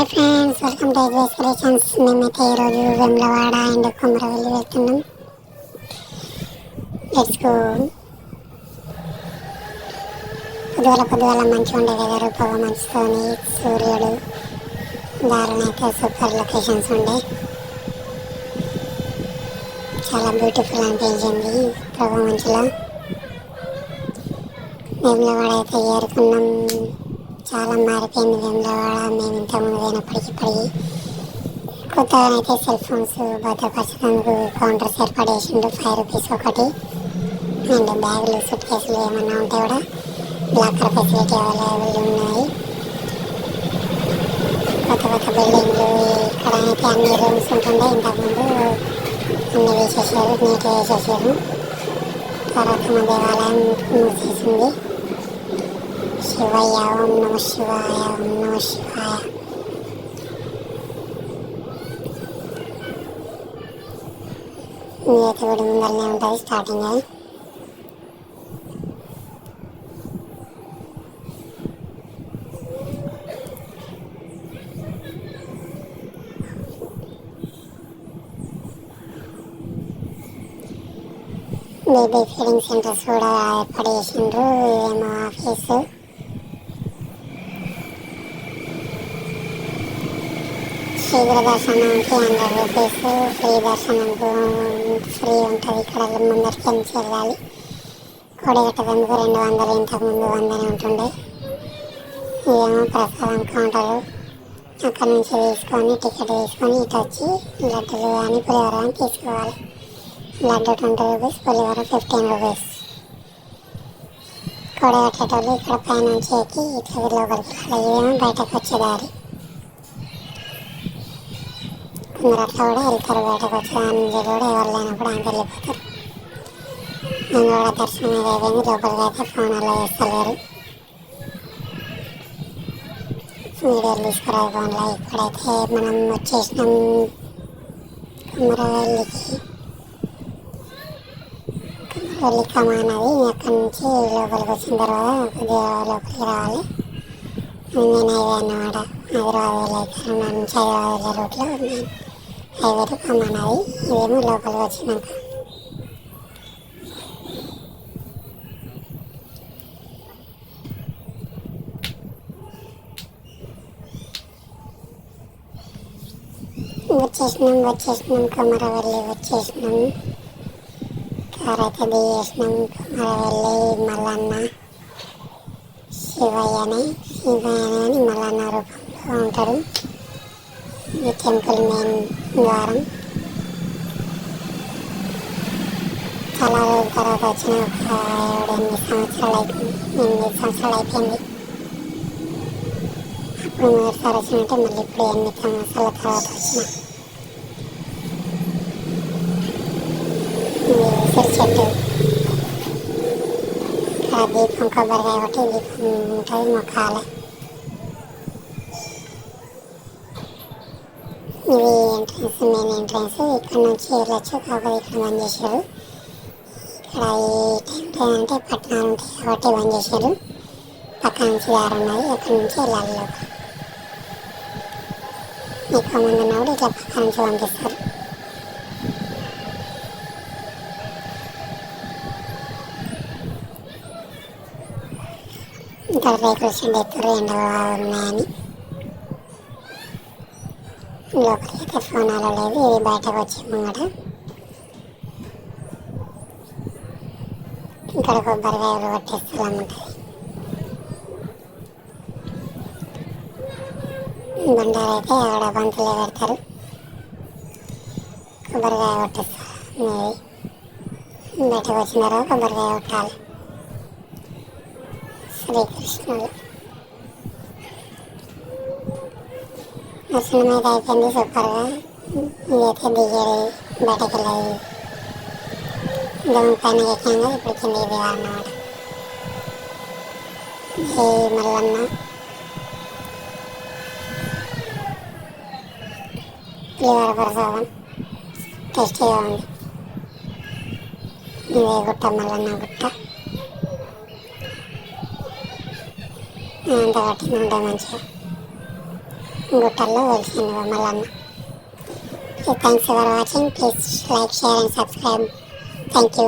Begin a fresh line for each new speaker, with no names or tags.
Hi friends welcome to Egves Creations మేమైతే ఈరోజు Vemulawada and Komaravelli వెళ్తున్నాం. లెట్స్ గో పొద్దుగల పొద్దుగల మంచిగా ఉండే వెదర్ పొగ మంచుతోని సూర్యుడు దారుణ అయితే సూపర్ లొకేషన్స్ ఉండే. చాలా బ్యూటిఫుల్ అనిపించింది పొగ మంచులో. వేములవాడ అయితే ఏరుకున్నాం. చాలా మారిపోయింది వేములవాడ మేము ఇంతకుముందు పోయినప్పటికీ ఇప్పటికి కొత్తగా అయితే సెల్ ఫోన్స్ భద్రపరచడానికి కౌంటర్స్ ఏర్పాటు చేసిండు ఫైవ్ రూపీస్ ఒకటి. అండ్ బ్యాగులు సూట్ కేసులు ఏమన్నా ఉంటే కూడా లాకర్ ఫెసిలిటీ అవైలబుల్ ఉన్నాయి. కొత్త కొత్త బిల్డింగ్లు ఇక్కడ అయితే అన్ని రూమ్స్ ఉంటుండే. ఇంతకుముందు అన్ని వేసేసారు నీట్గా వేసేసారు. తర్వాత మన దేవాలయం మూసేసింది. శివయ్య ఓం నమ శివాయ ఓం నమ శివాయ మీరైతే గుడి ముందరనే ఉంటుంది స్టార్టింగ్ అది బేబీ ఫీడింగ్ సెంటర్స్ కూడా ఏర్పాటు చేసిండ్రు ఏమో ఆఫీసు శీఘ్ర దర్శనానికి హండ్రెడ్ రూపీస్ ఫ్రీ దర్శనం ఫ్రీ ఉంటుంది. ఇక్కడ ముందరికి నుంచి వెళ్ళాలి కొడిగట్టదందుకు రెండు వందలు ఇంతకుముందు వందనే ఉంటుండే. ఏమో ప్రసాదం కౌంటరు. అక్కడ నుంచి తీసుకొని టికెట్ తీసుకొని ఇటు వచ్చి లడ్డులు కానీ పులిహోర కానీ తీసుకోవాలి. Laddu twenty rupees pulihora fifteen rupees. కొడగట్టేటోళ్ళు ఇక్కడ పైన నుంచి ఎక్కి ఇట్లా లోపలికి వెళ్ళాలి ఏమో బయటకు వచ్చేదారి కొందరు అట్లా కూడా వెళ్తారు బయటకు వచ్చి దాని కూడా ఎవరు లేనప్పుడు ఆయన వెళ్ళిపోతారు నేను కూడా దర్శనం అయిపోయింది లోపలికి అయితే ఫోన్ అలా చేస్తలేరు. వీడియోలు తీసుకురాదు ఫోన్లో ఇక్కడైతే మనం వచ్చేసినాం కుమరవల్లికి. కుమరవల్లి కమానది అక్కడి నుంచి లోపలికి వచ్చిన తర్వాత కొద్దిగా లోపలికి రావాలి. నేను హైవే అన్నమాట. హైదరాబాద్ వెళ్ళి రెండు నుంచి హైదరాబాద్ వెళ్ళే రూట్లో ఉన్నాను హైవేలో కమానది ఇవేమో లోపలికి వచ్చినాక. వచ్చేసినాం వచ్చేసినాం కుమరవల్లి వచ్చేసినాం. కార్ అయితే దిగేసినాం కుమరవల్లి మల్లన్న శివయ్యని శివయ్యని మల్లన్న రూపంలో ఉంటాడు ఈ టెంపుల్ మెయిన్ ద్వారం చాలా రోజుల తర్వాత వచ్చిన ఒక ఏడు ఎనిమిది సంవత్సరాలు అయిపోయింది ఎనిమిది సంవత్సరాలు అయిపోయింది అప్పుడు మొదటిసారి వచ్చినట్టే మళ్ళీ ఇప్పుడు ఎనిమిది సంవత్సరాల తర్వాత వచ్చిన ఇది ఉసిరి చెట్టు ఇక్కడ దీపం కొబ్బరికాయ కొట్టి దీపం ఉంటుంది మొక్కాలి ఇవి ఎంట్రన్స్ మెయిన్ ఎంట్రన్స్ ఇక్కడ నుంచి వెళ్ళొచ్చు కాకపోతే ఇక్కడ బంద్ చేశారు. ఇక్కడ ఈ టైం అంటే పట్టణాలు ఉంటాయి కాబట్టి బంద్ చేశారు. పక్క నుంచి దారి ఉన్నది అక్కడ నుంచి వెళ్ళాలి లోపల. ఎక్కువ మంది ఉన్నప్పుడు ఇట్లా పక్క నుంచి పంపిస్తారు. ఇక్కడ రేకుల షెడ్ ఎత్తురు ఎండ ఉన్నాయని. లోపలికి ఫోన్ అలా లేదు ఇది బయటకు వచ్చి ముంగట ఇక్కడ కొబ్బరికాయలు కొట్టే స్థలం ఉంటుంది బండారు అయితే ఆడ బంతులే పెడతారు కొబ్బరికాయ కొట్టేస్తారు మీది బయటకు వచ్చిన తర్వాత కొబ్బరికాయ కొట్టాలి శ్రీకృష్ణుడు ఆ సినిమా అయితే అయిపోయింది సూపర్గా ఇదైతే దిగేది బయటకు వెళ్ళేది దూరం పైన ఎక్కాను ఇప్పుడు కింద ఇది అన్నమాట ఏ మల్లన్న పులిహోర ప్రసాదం టేస్టీగా ఉంది. ఇదే గుట్ట మల్లన్న గుట్ట. అంత కట్టిన ఉంటాయి మంచిగా. గుట్టల్లో వెలిసిండు Mallanna thanks for watching please like share and subscribe thank you